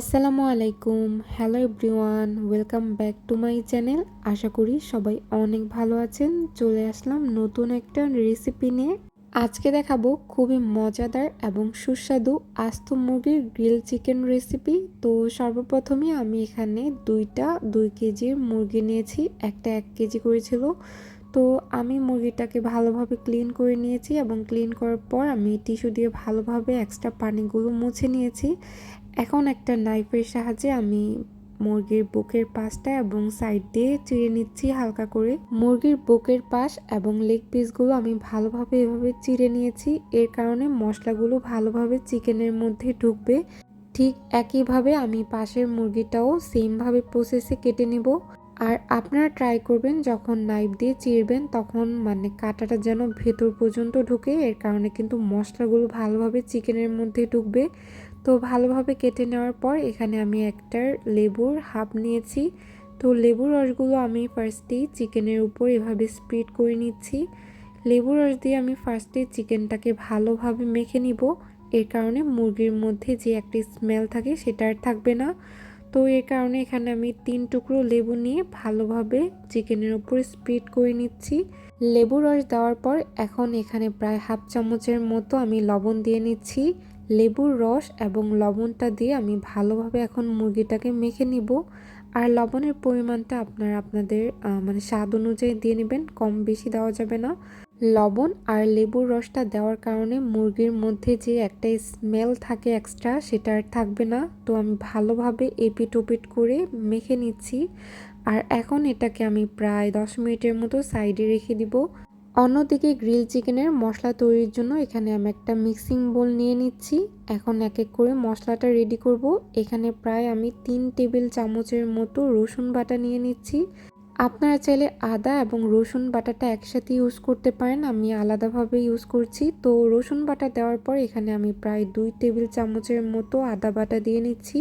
আসসালামু আলাইকুম। Hello everyone welcome back to my channel আশা করি সবাই অনেক ভালো আছেন। চলে আসলাম নতুন একটা রেসিপি নিয়ে। আজকে দেখাবো খুবই মজাদার এবং সুস্বাদু আস্ত মুরগির গ্রিল চিকেন রেসিপি তো সর্বপ্রথমে আমি এখানে দুইটা, দুই কেজির মুরগি নিয়েছি। একটা এক কেজি করেছিল। তো আমি মুরগিটাকে ভালোভাবে ক্লিন করে নিয়েছি এবং ক্লিন করার পর আমি টিস্যু দিয়ে ভালোভাবে এক্সট্রা পানিগুলো মুছে নিয়েছি। এখন একটা নাইফের সাহায্যে আমি মুরগির বুকের পাশটা এবং সাইড দিয়ে চিড়ে নিচ্ছি হালকা করে। মুরগির বুকের পাশ এবং লেগ পিসগুলো আমি ভালোভাবে এভাবে চিড়ে নিয়েছি। এর কারণে মশলাগুলো ভালোভাবে চিকেনের মধ্যে ঢুকবে। ঠিক একইভাবে আমি পাশের মুরগিটাও সেমভাবে প্রসেসে কেটে নেব। আর আপনারা ট্রাই করবেন, যখন নাইফ দিয়ে চিরবেন তখন মানে কাঁটাটা যেন ভেতর পর্যন্ত ঢুকে। এর কারণে কিন্তু মশলাগুলো ভালোভাবে চিকেনের মধ্যে ঢুকবে। তো ভালোভাবে কেটে নেওয়ার পর এখানে আমি একটা লেবুর হাফ নিয়েছি। তো লেবুর রসগুলো আমি ফার্স্টেই চিকেনের উপর এভাবে স্প্রিড করে নিচ্ছি। লেবুর রস দিয়ে আমি ফার্স্টে চিকেনটাকে ভালোভাবে মেখে নিব। এর কারণে মুরগির মধ্যে যে একটি স্মেল থাকে সেটা আর থাকবে না। তো এর কারণে এখানে আমি তিন টুকরো লেবু নিয়ে ভালোভাবে চিকেনের উপর স্প্রিড করে নিচ্ছি। লেবু রস দেওয়ার পর এখন এখানে প্রায় হাফ চামচের মতো আমি লবণ দিয়ে নিচ্ছি। লেবুর রস এবং লবণটা দিয়ে আমি ভালোভাবে এখন মুরগিটাকে মেখে নিব। আর লবণের পরিমাণটা আপনারা আপনাদের মানে স্বাদ অনুযায়ী দিয়ে নেবেন, কম বেশি দেওয়া যাবে না। লবণ আর লেবুর রসটা দেওয়ার কারণে মুরগির মধ্যে যে একটা স্মেল থাকে এক্সট্রা, সেটা আর থাকবে না। তো আমি ভালোভাবে এপিট ওপিট করে মেখে নিচ্ছি। আর এখন এটাকে আমি প্রায় দশ মিনিটের মতো সাইডে রেখে দিব। অন্যদিকে গ্রিল চিকেনের মশলা তৈরির জন্য এখানে আমি একটা মিক্সিং বোল নিয়ে নিচ্ছি। এখন এক এক করে মশলাটা রেডি করব। এখানে প্রায় আমি তিন টেবিল চামচের মতো রসুন বাটা নিয়ে নিচ্ছি। আপনারা চাইলে আদা এবং রসুন বাটাটা একসাথে ইউজ করতে পারেন। আমি আলাদাভাবে ইউজ করছি। তো রসুন বাটা দেওয়ার পর এখানে আমি প্রায় দুই টেবিল চামচের মতো আদা বাটা দিয়ে নিচ্ছি।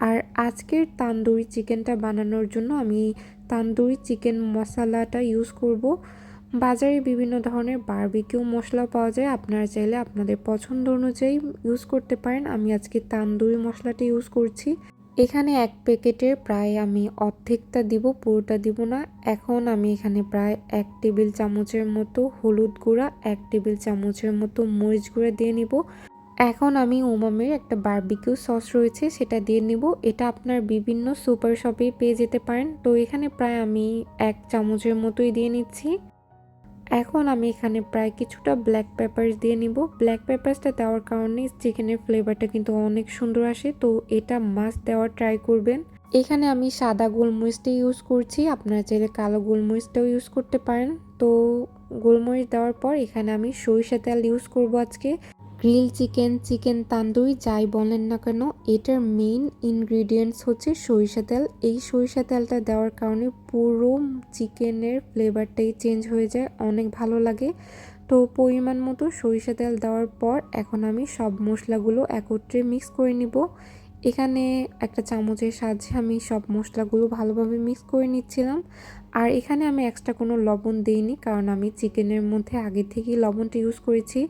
আর আজকের তান্দুরি চিকেনটা বানানোর জন্য আমি তান্দুরি চিকেন মশলাটা ইউজ করব। বাজারে বিভিন্ন ধরনের বারবিকিউ মশলা পাওয়া যায়। আপনারা চাইলে আপনাদের পছন্দ অনুযায়ী ইউজ করতে পারেন। আমি আজকে তান্দুরি মশলাটা ইউজ করছি। এখানে এক প্যাকেটের প্রায় আমি অর্ধেকটা দিব, পুরোটা দিব না। এখন আমি এখানে প্রায় এক টেবিল চামচের মতো হলুদ গুঁড়া, এক টেবিল চামচের মতো মরিচ গুঁড়া দিয়ে নিব। এখন আমি ওমামের একটা বার্বিকিউ সস রয়েছে, সেটা দিয়ে নিব। এটা আপনার বিভিন্ন সুপার শপে পেয়ে যেতে পারেন। তো এখানে প্রায় আমি এক চামচের মতোই দিয়ে নিচ্ছি। এখন আমি এখানে প্রায় কিছুটা ব্ল্যাক পেপার দিয়ে নিব। ব্ল্যাক পেপারসটা দেওয়ার কারণে চিকেনের ফ্লেভারটা কিন্তু অনেক সুন্দর আসে, তো এটা মাস্ট দেওয়ার ট্রাই করবেন। এখানে আমি সাদা গোলমরিচটা ইউজ করছি, আপনারা চাইলে কালো গোলমরিচটাও ইউজ করতে পারেন। তো গোলমরিচ দেওয়ার পর এখানে আমি সরিষা তেল ইউজ করব আজকে। গ্রিল চিকেন চিকেন তান্দুরি, যাই বলেন না কেন, এটার মেইন ইনগ্রিডিয়েন্টস হচ্ছে সরিষা তেল। এই সরিষা তেলটা দেওয়ার কারণে পুরো চিকেনের ফ্লেভারটাই চেঞ্জ হয়ে যায়, অনেক ভালো লাগে। তো পরিমাণ মতো সরিষা তেল দেওয়ার পর এখন আমি সব মশলাগুলো একত্রে মিক্স করে নিব। এখানে একটা চামচের সাহায্যে আমি সব মশলাগুলো ভালোভাবে মিক্স করে নিচ্ছিলাম। আর এখানে আমি এক্সট্রা কোনো লবণ দিইনি, কারণ আমি চিকেনের মধ্যে আগে থেকেই লবণটা ইউজ করেছি।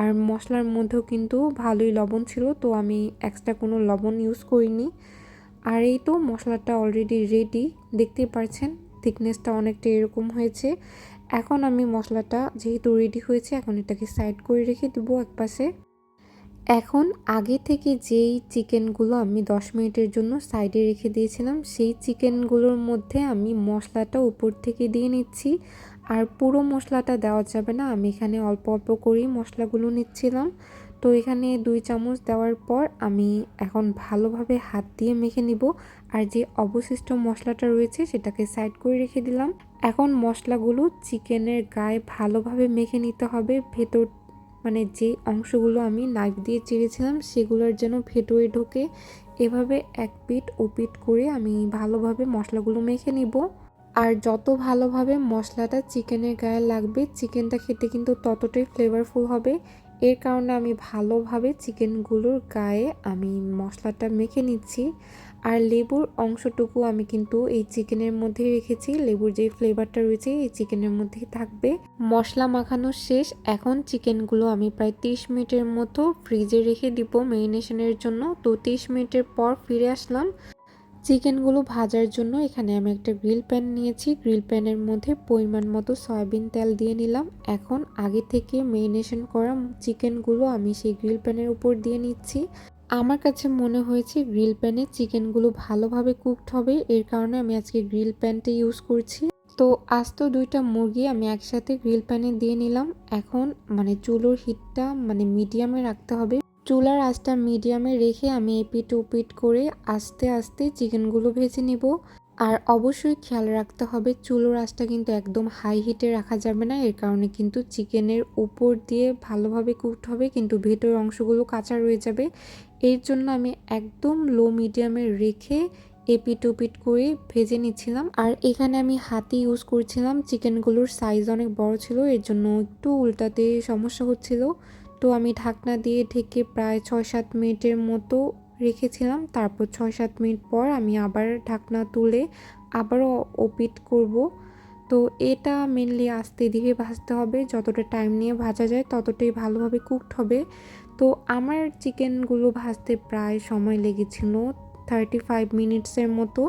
আর মশলার মধ্যেও কিন্তু ভালোই লবণ ছিল, তো আমি এক্সট্রা কোনো লবণ ইউজ করিনি। আর এই তো মশলাটা অলরেডি রেডি দেখতেই পারছেন থিকনেসটা অনেকটা এরকম হয়েছে। এখন আমি মশলাটা যেহেতু রেডি হয়েছে, এখন এটাকে সাইড করে রেখে দেবো এক পাশে। এখন আগে থেকে যেই চিকেনগুলো আমি দশ মিনিটের জন্য সাইডে রেখে দিয়েছিলাম, সেই চিকেনগুলোর মধ্যে আমি মশলাটা উপর থেকে দিয়ে নিচ্ছি। আর পুরো মশলাটা দেওয়া যাবে না। আমি এখানে অল্প অল্প করেই মশলাগুলো নিচ্ছিলাম। তো এখানে দুই চামচ দেওয়ার পর আমি এখন ভালোভাবে হাত দিয়ে মেখে নিব। আর যে অবশিষ্ট মশলাটা রয়েছে সেটাকে সাইড করে রেখে দিলাম। এখন মশলাগুলো চিকেনের গায়ে ভালোভাবে মেখে নিতে হবে। ভেতর মানে যে অংশগুলো আমি নাইফ দিয়ে চিড়েছিলাম সেগুলোর যেন ভেতরে ঢোকে। এভাবে এক পিট ও পিট করে আমি ভালোভাবে মশলাগুলো মেখে নিব। আর যত ভালোভাবে মশলাটা চিকেনের গায়ে লাগবে, চিকেনটা খেতে কিন্তু ততটাই ফ্লেভারফুল হবে। এর কারণে আমি ভালোভাবে চিকেনগুলোর গায়ে আমি মশলাটা মেখে নিচ্ছি। আর লেবুর অংশটুকু আমি কিন্তু এই চিকেনের মধ্যেই রেখেছি। লেবুর যে ফ্লেভারটা রয়েছে, এই চিকেনের মধ্যেই থাকবে। মশলা মাখানো শেষ। এখন চিকেনগুলো আমি প্রায় 30 মিনিটের মতো ফ্রিজে রেখে দিব মেরিনেশনের জন্য। তো 30 মিনিটের পর ফিরে আসলাম। চিকেনগুলো ভাজার জন্য এখানে আমি একটা গ্রিল প্যান নিয়েছি। গ্রিল প্যানের মধ্যে পরিমাণ মতো সয়াবিন তেল দিয়ে নিলাম। এখন আগে থেকে মেরিনেশন করা চিকেনগুলো আমি সেই গ্রিল প্যানের উপর দিয়ে নিচ্ছি। আমার কাছে মনে হয়েছে গ্রিল প্যানে চিকেনগুলো ভালোভাবে কুকড হবে। এর কারণে আমি আজকে গ্রিল প্যানটা ইউজ করছি। তো আস্ত দুইটা মুরগি আমি একসাথে গ্রিল প্যানে দিয়ে নিলাম। এখন মানে চুলোর হিটটা মানে মিডিয়ামে রাখতে হবে। চুলার আঁচটা মিডিয়ামে রেখে আমি এপিট উপিট করে আস্তে আস্তে চিকেনগুলো ভেজে নিব। আর অবশ্যই খেয়াল রাখতে হবে, চুলোর আঁচটা কিন্তু একদম হাই হিটে রাখা যাবে না। এর কারণে কিন্তু চিকেনের উপর দিয়ে ভালোভাবে কুকড হবে, কিন্তু ভেতর অংশগুলো কাঁচা রয়ে যাবে। এর জন্য আমি একদম লো মিডিয়ামে রেখে এপিট ওপিট করে ভেজে নিচ্ছিলাম। আর এখানে আমি হাতে ইউজ করছিলাম, চিকেনগুলোর সাইজ অনেক বড় ছিল, এর জন্য একটু উল্টাতে সমস্যা হচ্ছিল। তো আমি ঢাকনা দিয়ে ঢেকে প্রায় ছয় সাত মিনিটের মতো রেখেছিলাম। তারপর ছয় সাত মিনিট পর আমি আবার ঢাকনা তুলে আবারও ওপিট করব। তো এটা মেনলি আস্তে ধীরে ভাজতে হবে। যতটা টাইম নিয়ে ভাজা যায় ততটাই ভালোভাবে কুকড হবে। তো আমার চিকেনগুলো ভাজতে প্রায় সময় লেগেছিল থার্টি ফাইভ মিনিটসের মতো।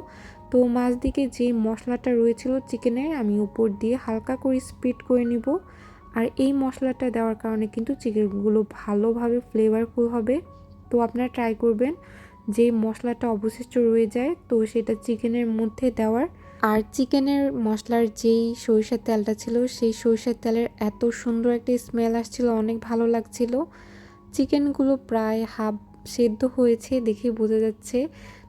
তো মাঝ দিকে যে মশলাটা রয়েছিল চিকেনের আমি উপর দিয়ে হালকা করে স্প্রিড করে নিব। আর এই মশলাটা দেওয়ার কারণে কিন্তু চিকেনগুলো ভালোভাবে ফ্লেভারফুল হবে। তো আপনারা ট্রাই করবেন যে মশলাটা অবশিষ্ট রয়ে যায়, তো সেটা চিকেনের মধ্যে দেওয়ার। আর চিকেনের মশলার যেই সরিষার তেলটা ছিল, সেই সরিষার তেলের এত সুন্দর একটা স্মেল আসছিল, অনেক ভালো লাগছিল। চিকেনগুলো প্রায় হাফ সেদ্ধ হয়েছে দেখে বোঝা যাচ্ছে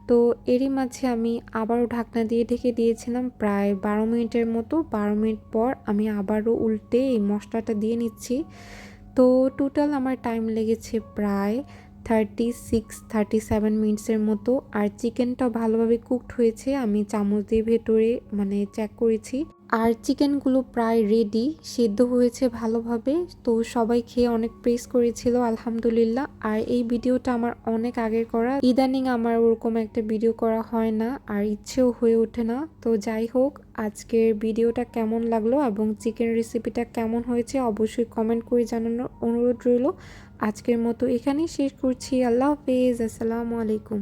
তো এরই মাঝে আমি আবারও ঢাকনা দিয়ে ঢেকে দিয়েছিলাম প্রায় বারো মিনিটের মতো। বারো মিনিট পর আমি আবারও উল্টে এই মশলাটা দিয়ে নিচ্ছি। তো টোটাল আমার টাইম লেগেছে প্রায় থার্টি সিক্স থার্টি সেভেন মিনিটসের মতো। আর চিকেনটা ভালোভাবে কুকড হয়েছে। আমি চামচ দিয়ে ভেতরে মানে চেক করেছি। আর চিকেনগুলো প্রায় রেডি সেদ্ধ হয়েছে ভালোভাবে, তো সবাই খেয়ে অনেক প্রেস করেছিল, আলহামদুলিল্লাহ। আর এই ভিডিওটা আমার অনেক আগের করা। ইদানিং আমার ওরকম একটা ভিডিও করা হয় না, আর ইচ্ছেও হয়ে ওঠে না। তো যাই হোক, আজকের ভিডিওটা কেমন লাগল এবং চিকেন রেসিপিটা কেমন হয়েছে অবশ্যই কমেন্ট করে জানানোর অনুরোধ রইল। আজকের মতো এখানেই শেষ করছি। আল্লাহ হাফেজ। আসসালামু আলাইকুম।